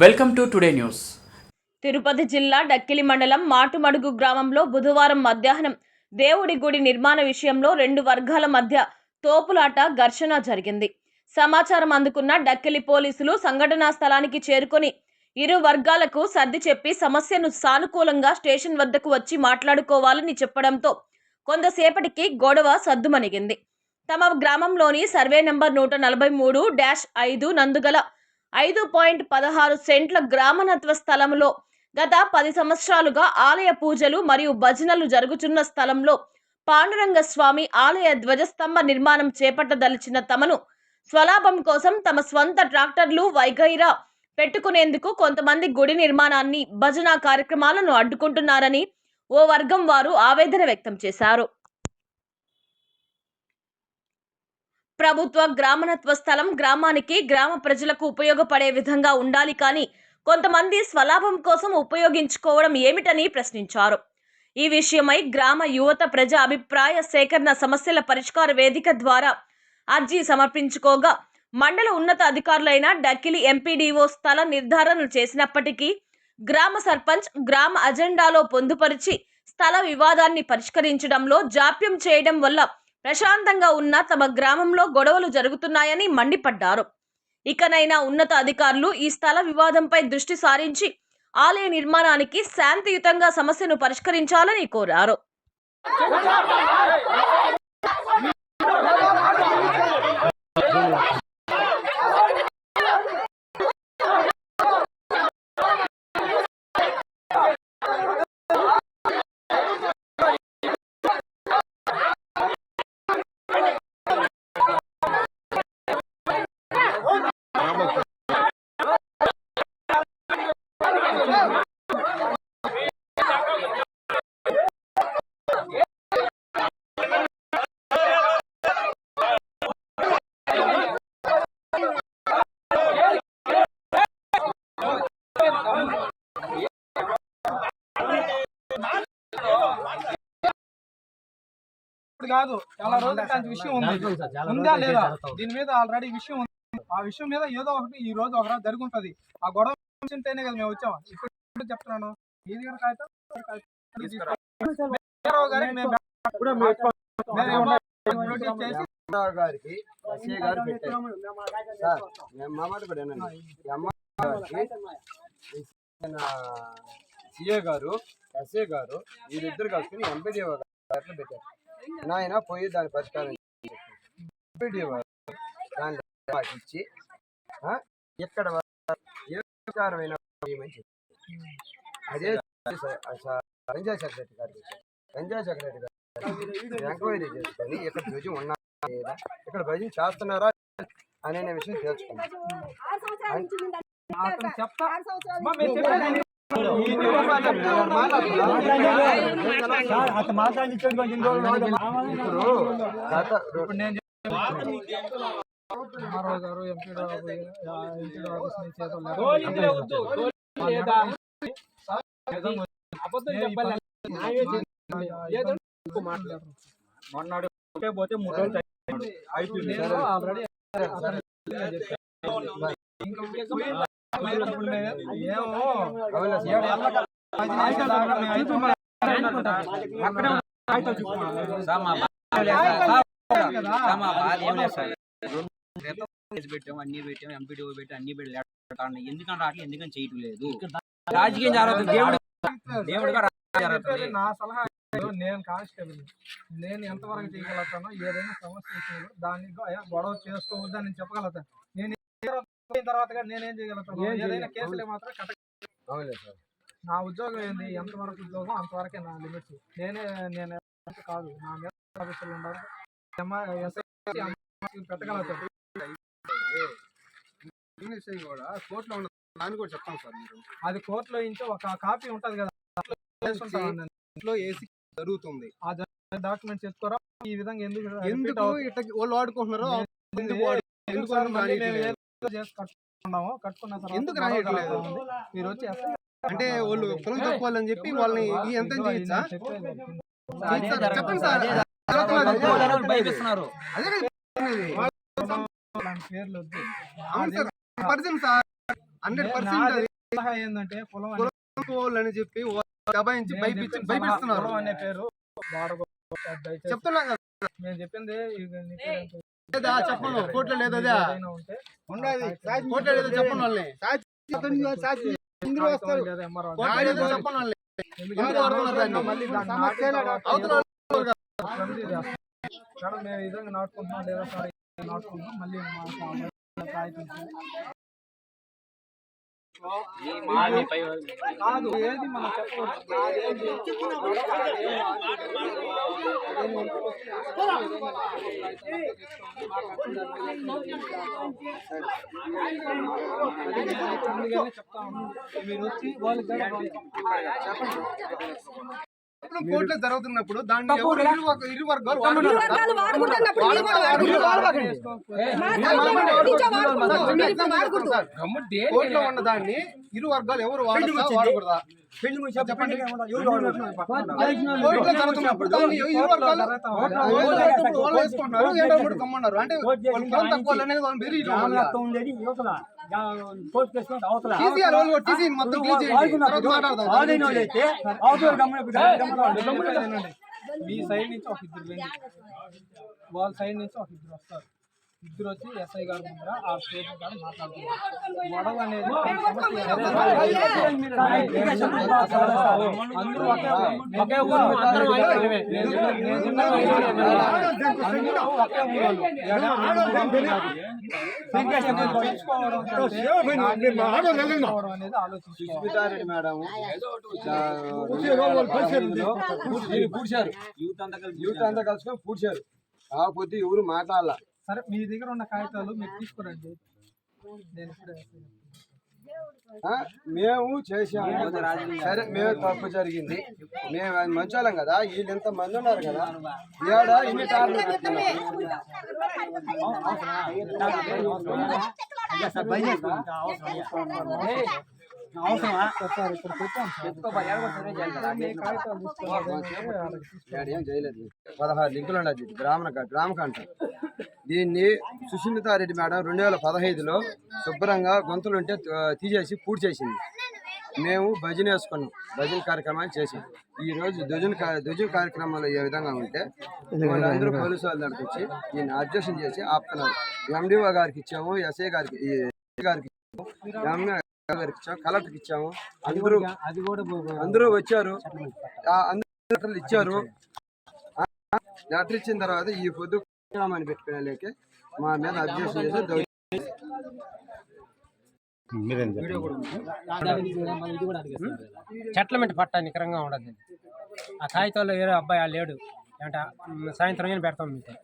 Welcome to today news. Tirupati జిల్లా డక్కిలి మండలం మాటుమడుగు గ్రామంలో బుధవారం మధ్యాహ్నం దేవుడి గుడి నిర్మాణ విషయంలో రెండు వర్గాల మధ్య తోపులాట ఘర్షణ జరిగింది. సమాచారం అందుకున్న డక్కిలి పోలీసులు సంఘటనా స్థలానికి చేరుకొని ఇరు వర్గాలకు సర్ది చెప్పి సమస్యను సానుకూలంగా స్టేషన్ వద్దకు వచ్చి మాట్లాడుకోవాలని చెప్పడంతో కొంతసేపటికి గొడవ సద్దుమణిగింది. తమ గ్రామంలోని సర్వే నంబర్ నూట నలభై మూడు డాష్ ఐదు నందుగల ఐదు పాయింట్ పదహారు సెంట్ల గ్రామనత్వ స్థలంలో గత పది సంవత్సరాలుగా ఆలయ పూజలు మరియు భజనలు జరుగుతున్న స్థలంలో పాండురంగ స్వామి ఆలయ ధ్వజస్తంభ నిర్మాణం చేపట్టదలిచిన తమను స్వలాభం కోసం తమ స్వంత ట్రాక్టర్లు వైగైరా పెట్టుకునేందుకు కొంతమంది గుడి నిర్మాణాన్ని భజన కార్యక్రమాలను అడ్డుకుంటున్నారని ఓ వర్గం వారు ఆవేదన వ్యక్తం చేశారు. ప్రభుత్వ గ్రామణత్వ స్థలం గ్రామానికి గ్రామ ప్రజలకు ఉపయోగపడే విధంగా ఉండాలి కానీ కొంతమంది స్వలాభం కోసం ఉపయోగించుకోవడం ఏమిటని ప్రశ్నించారు. ఈ విషయమై గ్రామ యువత ప్రజా అభిప్రాయ సేకరణ సమస్యల పరిష్కార వేదిక ద్వారా అర్జీ సమర్పించుకోగా మండల ఉన్నత అధికారులైన డక్కిలి ఎంపీడీఓ స్థల నిర్ధారణ చేసినప్పటికీ గ్రామ సర్పంచ్ గ్రామ అజెండాలో పొందుపరిచి స్థల వివాదాన్ని పరిష్కరించడంలో జాప్యం చేయడం వల్ల ప్రశాంతంగా ఉన్న తమ గ్రామంలో గొడవలు జరుగుతున్నాయని మండిపడ్డారు. ఇకనైనా ఉన్నత అధికారులు ఈ స్థల వివాదంపై దృష్టి సారించి ఆలయ నిర్మాణానికి శాంతియుతంగా సమస్యను పరిష్కరించాలని కోరారు. కాదు చాలా రోజుల విషయం ఉంది. ఉందా లేదా? దీని మీద ఆల్రెడీ విషయం ఉంది. ఆ విషయం మీద ఏదో ఒకటి ఈ రోజు ఒక రోజు జరుగుంటది. ఆ గొడవ ఉంటేనే కదా మేము వచ్చాం. ఇప్పుడు చెప్తున్నాను? ఇది కాగితం, గారికి గారు పెట్టారు. మామాట కూడా సిఏ గారు ఎస్ఏ గారు వీరిద్దరు కలిసి ఎంపీడీఓ గారు పెట్టారు నాయన పోయి దాని పరిష్కారం ఎంపీడీఓ దాని మాకు ఇచ్చి ఆ, ఇక్కడ ఏ ప్రకారమైన. అదే స- స- పంచాయత్ సెక్రటరీ గారు. పంచాయత్ సెక్రటరీ గారు ఎంక్వైరీ చేసుకొని ఇక్కడ ధ్వజం ఉన్నా లేదా ఇక్కడ భజన చేస్తున్నారా అనే విషయం తెలుసుకున్నాం అతను చెప్తా. అమ్మా, మేము చెప్పేది ఈ నిర్మాణాలు ఇప్పుడు గత ఇప్పుడు నేను ఎంఆర్ఓ గారు లేఖ మొన్నడు పోతే మూడు రోజులు అయిపోయింది. నేను పెట్టాం అన్ని పెట్టాం ఎంపీడీఓ పెట్టి అన్ని పెట్టి ఎందుకంటే అట్లా ఎందుకని చేయటం లేదు. రాజకీయం జరుగుతుంది. దేవుడు దేవుడుగా నా సలహా నేను కానిస్టేబుల్ నేను ఎంతవరకు చేయగలుగుతానో ఏదైనా సమస్య దాన్ని గొడవ చేసుకోవద్దు అని చెప్పగలుగుతాను. నేను తర్వాత నేనేం చేయగలుగుతాను? ఏదైనా కేసులే మాత్రం కట్ట నా ఉద్యోగం ఏంది? ఎంతవరకు ఉద్యోగం? అంతవరకే నా లిమిట్స్ నేనే నేను కాదు. నా మీద ఆఫీసులు ఉండాలి పెట్టగలుగుతాను. ఇంగ్లీష్ కూడా కోర్టులో ఉన్న దాన్ని కూడా చెప్తాం సార్ మీరు. అది కోర్టులో ఇంచి ఒక కాపీ ఉంటది కదా. ఇంట్లో ఏసీ జరుగుతుంది. డాక్యుమెంట్స్ ఎత్తుకోరా ఈ విధంగా ఎందుకు ఎందుకు? ఇట్లా వాళ్ళు వాడుకుంటున్నారో ఎందుకు చేసి కట్టుకున్నాము కట్టుకున్న తర్వాత ఎందుకు రాయట్లేదు? మీరు వచ్చి అంటే వాళ్ళు కులం తక్కువ వాళ్ళని చెప్పి వాళ్ళని ఎంత? చెప్పండి సార్. పేర్లు వద్దు. అవును సార్ హండ్రెడ్ నా పర్సెంట్ ఏంటంటే కులం అనే- అని చెప్పి దబాయించి భయపించి భయపిస్తున్నారు. అనే పేరు వాడకూడదు. చెప్తున్నాం కదా. నేను చెప్పింది చెప్పను కోర్టులో లేదా అదే ఉండదు కోర్టులో లేదా చెప్పను వాళ్ళని చెప్పను వాళ్ళని ఎందుకు వాడుతున్నారు. మేడం మేము ఈ విధంగా నాటుకుంటున్నాం లేదా సార్ నాటుకుంటున్నాం మళ్ళీ కాదు ఏది మనం చెప్తా. మీరు వచ్చి వాళ్ళకి కూడా ఇప్పుడు కోర్టులో జరుగుతున్నప్పుడు దాన్ని ఎవరు ఇరు వర్గ- ఇరు వర్గాలు వాడకూడదు. కోర్టులో ఉన్న దాన్ని ఇరు వర్గాలు ఎవరు వాడతా వాడకూడదా చెప్పండి. కోర్టులో జరుగుతున్నప్పుడు దాన్ని ఇరు వర్గాలు వాళ్ళు వేసుకుంటున్నారు. కమ్మన్నారు. అంటే తక్కువ అనేది మీ సైడ్ నుంచి ఒక ఇద్దరు వాళ్ళ సైడ్ నుంచి ఒక ఇద్దరు వస్తారు. ఇద్దరు వచ్చి ఎస్ఐ గారి ముందర ఆ స్టేషన్ కాడ మాట్లాడుతున్నారు గొడవ అనేది అందరూ ఒకే పూడ్చారు అంతా కలిసి యూత్ అంతా కలుసుకొని పూడ్చారు కాకపోతే ఎవరు మాట్లాడాల సరే మీ దగ్గర ఉన్న కాగితాలు మీరు తీసుకురండి. నేను ఇప్పుడే ఆ, మేము చేసాము సరే మేము తప్పు జరిగింది. మేము అది మంచోళ్ళం కదా వీళ్ళు ఇంత మంది ఉన్నారు కదా? ఏడ ఇన్ని టార్లు ఇక్కడ పెట్టాం. ఏం చేయలేదు పదహారు లింకులు ఉన్నది గ్రామ గ్రామ కంట దీన్ని సుష్మితారెడ్డి మేడం రెండు వేల పదహైదులో శుభ్రంగా గొంతులుంటే తీసేసి పూర్తి చేసింది. మేము భజన వేసుకున్నాం. భజన కార్యక్రమాన్ని చేసాం. ఈ రోజు ధ్వజన ధ్వజన కార్యక్రమాలు ఏ విధంగా ఉంటే వాళ్ళందరూ పోలీసు వాళ్ళ దగ్గరికి వచ్చి దీన్ని అబ్జెక్షన్ చేసి ఆపుతున్నారు. ఎండిఓ గారికి ఇచ్చాము ఎస్ఐ గారికి గారికి గారికి ఇచ్చాము కలెక్టర్కి ఇచ్చాము. అందరూ అది కూడా అందరూ వచ్చారు. ఆ అందరూ లెటర్లు ఇచ్చారు. ఆ, లెటర్ ఇచ్చిన తర్వాత ఈ పొద్దు అని పెట్టుకునే లేక మా మీద అబ్జెక్షన్ చేసి దౌర్జన్యం సెటిల్మెంట్ పట్టా నికరంగా ఉండదు. ఆ కాగితాల్లో వేరే అబ్బాయి ఆ లేడు. అంటే సాయంత్రం అయినా పెడతాం మీకు.